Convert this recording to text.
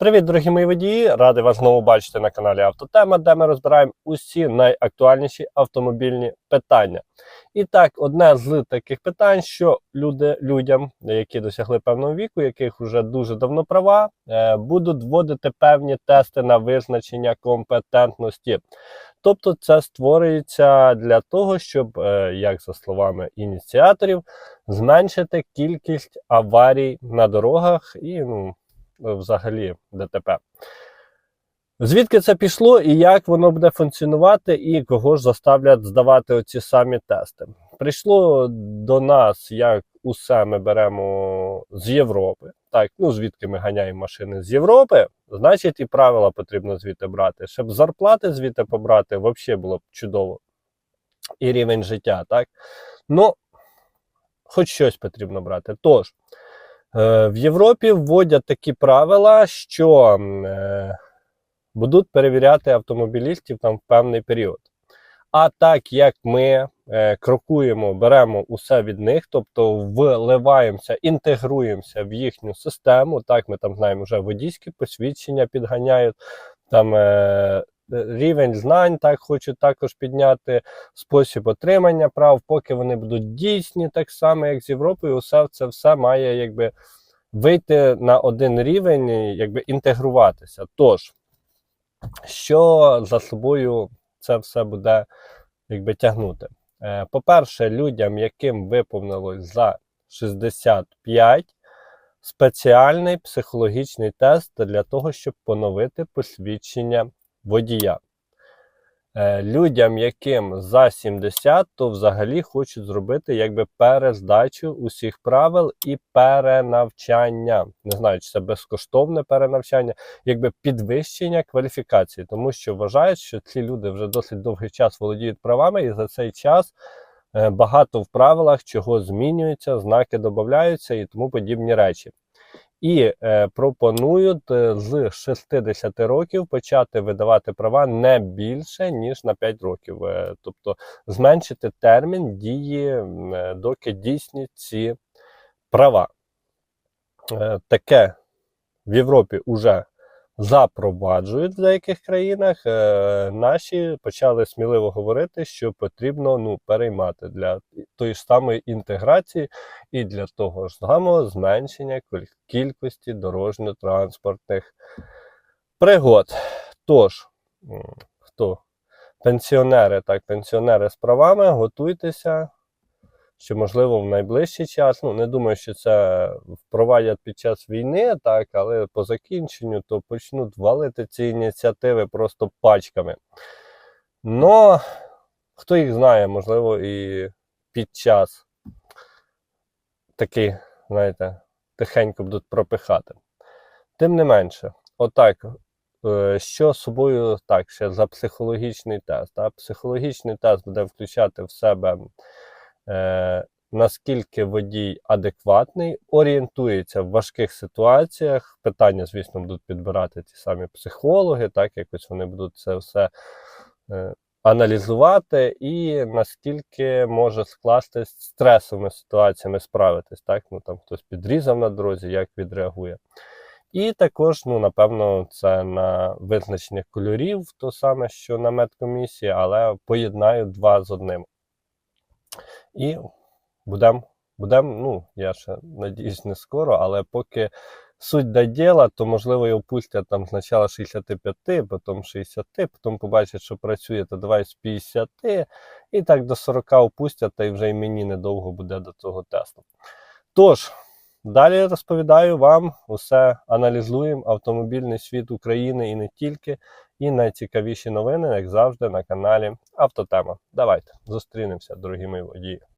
Привіт, дорогі мої водії! Радий вас знову бачити на каналі Автотема, де ми розбираємо усі найактуальніші автомобільні питання. І так, одне з таких питань, що люди, людям, які досягли певного віку, яких вже дуже давно права, е, будуть вводити певні тести на визначення компетентності. Тобто, це створюється для того, щоб, е, як за словами ініціаторів, зменшити кількість аварій на дорогах і ну, взагалі ДТП. Звідки це пішло і як воно буде функціонувати, і кого ж заставлять здавати оці самі тести? Прийшло до нас, як усе ми беремо з Європи. Так, ну звідки ми ганяємо машини з Європи, значить і правила потрібно звідти брати. Щоб зарплати звідти побрати, взагалі було б чудово. І рівень життя, так? Ну, хоч щось потрібно брати. Тож, в Європі вводять такі правила, що е, будуть перевіряти автомобілістів там в певний період. А так як ми е, крокуємо, беремо усе від них, тобто вливаємося, інтегруємося в їхню систему, так ми там знаємо, вже водійські посвідчення підганяють, там е, рівень знань так хочуть також підняти, спосіб отримання прав, поки вони будуть дійсні, так само, як з Європою, усе це все має якби вийти на один рівень, якби інтегруватися. Тож, що за собою це все буде якби тягнути? Е, По-перше, людям, яким виповнилось за 65, спеціальний психологічний тест для того, щоб поновити посвідчення водія. Е, Людям, яким за 70, то взагалі хочуть зробити якби перездачу усіх правил і перенавчання. Не знаю, чи це безкоштовне перенавчання, якби підвищення кваліфікації, тому що вважають, що ці люди вже досить довгий час володіють правами, і за цей час е, багато в правилах чого змінюється, знаки додаються і тому подібні речі. І е, пропонують з 60 років почати видавати права не більше ніж на 5 років, Е, тобто зменшити термін дії, е, доки дійсні ці права. Е, таке в Європі вже запроваджують в деяких країнах. Е, наші почали сміливо говорити, що потрібно ну, переймати для тої ж самої інтеграції і для того ж самого зменшення кількості дорожньо-транспортних пригод. Тож, хто пенсіонери, так, пенсіонери з правами, готуйтеся, що можливо в найближчий час. Ну, не думаю, що це впровадять під час війни, так, але по закінченню то почнуть валити ці ініціативи просто пачками. Но хто їх знає, можливо, і під час такий, знаєте, тихенько будуть пропихати. Тим не менше, отак, е, що собою так, ще за психологічний тест. Так? Психологічний тест буде включати в себе, е, наскільки водій адекватний, орієнтується в важких ситуаціях. Питання, звісно, будуть підбирати ті самі психологи, так, якось вони будуть це все. Е, аналізувати і наскільки може скластись стресовими ситуаціями справитись, так? Ну там хтось підрізав на дорозі, як відреагує. І також, ну, напевно, це на визначення кольорів, то саме, що на медкомісії, але поєднаю два з одним. І будемо, будем, ну, я ще надіюсь, не скоро, але поки суть до діла, то можливо його опустять там спочатку 65, потім 60, потім побачать, що працює, то давай з 50, і так до 40 опустять, та й вже і мені недовго буде до цього тесту. Тож, далі розповідаю вам усе, аналізуємо автомобільний світ України і не тільки, і найцікавіші новини, як завжди, на каналі Автотема. Давайте зустрінемося, дорогі мої водії.